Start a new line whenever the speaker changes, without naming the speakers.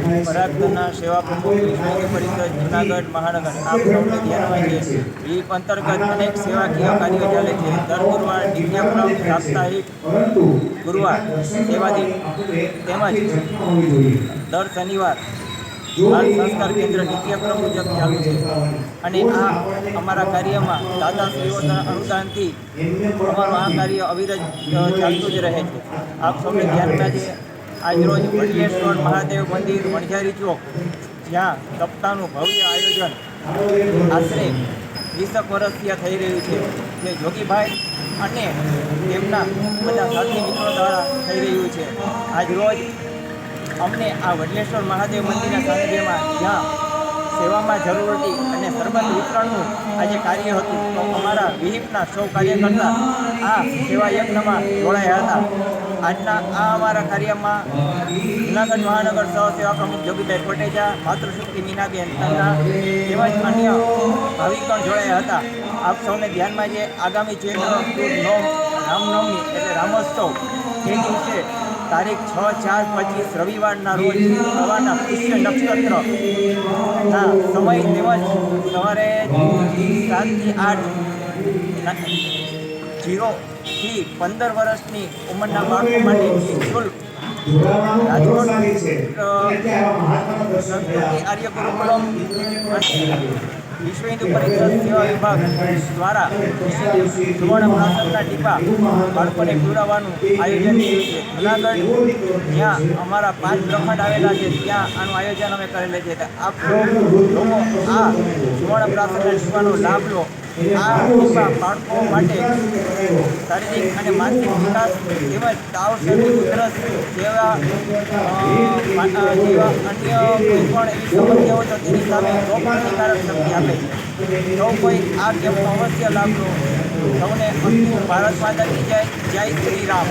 પ્રાર્થના સેવા પ્રમુખ પરિષદ જુનાગઢ મહાનગર આ સૌને ધ્યાનમાં છે એ અંતર્ગત અનેક સેવાકીય કાર્યો ચાલે છે. દર ગુરુવાર નિત્યક્રમ સાપ્તાહિક ગુરુવાર સેવાથી તેમજ દર શનિવાર બાળ સંસ્કાર કેન્દ્ર નિત્યક્રમ મુજબ ચાલુ છે. અને આ અમારા કાર્યમાં દાદાશ્રીઓના અનુદાનથી અમારું આ કાર્ય અવિરત ચાલતું જ રહે છે. આપ સૌને ધ્યાનમાં છે આજરોજ વડલેશ્વર મહાદેવ મંદિર વણઝારી ચોક જ્યાં સપ્તાહનું ભવ્ય આયોજન આશરે વીસક વર્ષથી થઈ રહ્યું છે. જે જોગીભાઈ અને તેમના બધા સાથી મિત્રો દ્વારા થઈ રહ્યું છે. આજરોજ અમને આ વડલેશ્વર મહાદેવ મંદિરના સાનિધ્યમાં જ્યાં સેવામાં જરૂર હતી અને સરબત વિતરણનું આજે કાર્ય હતું. તો અમારા વિહિપના સૌ કાર્યકર્તા આ સેવા યજ્ઞમાં જોડાયા હતા. આજના આ અમારા કાર્યમાં જુનાગઢ મહાનગર સહ સેવા પ્રમુખ જોગીભાઈ કોટેજા માતૃશક્તિ મીનાબેન તંગા તેમજ અન્ય ભાવિકગણ જોડાયા હતા. આપ સૌને ધ્યાનમાં જે આગામી સુદ નોમ રામનવમી એટલે રામોત્સવ. એ દિવસે તારીખ છ ચાર પચીસ રવિવારના રોજ સવારના પુષ્ય નક્ષત્ર. ના, સમય તેમજ સવારે સાતથી આઠ જીરોથી પંદર વર્ષની ઉંમરના બાળકો માટે નિઃશુલ્ક રાજકોટ આર્ય વિશ્વ હિન્દુ પરિષદ સેવા વિભાગ દ્વારા સુવર્ણ પ્રાસનના ટીપા બાળકોને પીવડાવવાનું આયોજન થયું છે. જુનાગઢ, જ્યાં અમારા પાંચ બ્રહ્માંડ આવેલા છે, ત્યાં આનું આયોજન અમે કરેલું છે. આપ લોકો આ સુવર્ણ પ્રાસનના ટીપાનો લાભ લો. આ બાળકો માટે શારીરિક અને માનસિક વિકાસ તેમજ તાવ શરીર ઉધરસ જેવા જેવા અન્ય કોઈ પણ એવી સમસ્યાઓ તો તેની સામે રોગપ્રતિકારક શક્તિ આપે છે. સૌ કોઈ આ ગેમનો અવશ્ય લાભ લો સૌને અંતિમ ભારત માતા જય જય શ્રી રામ.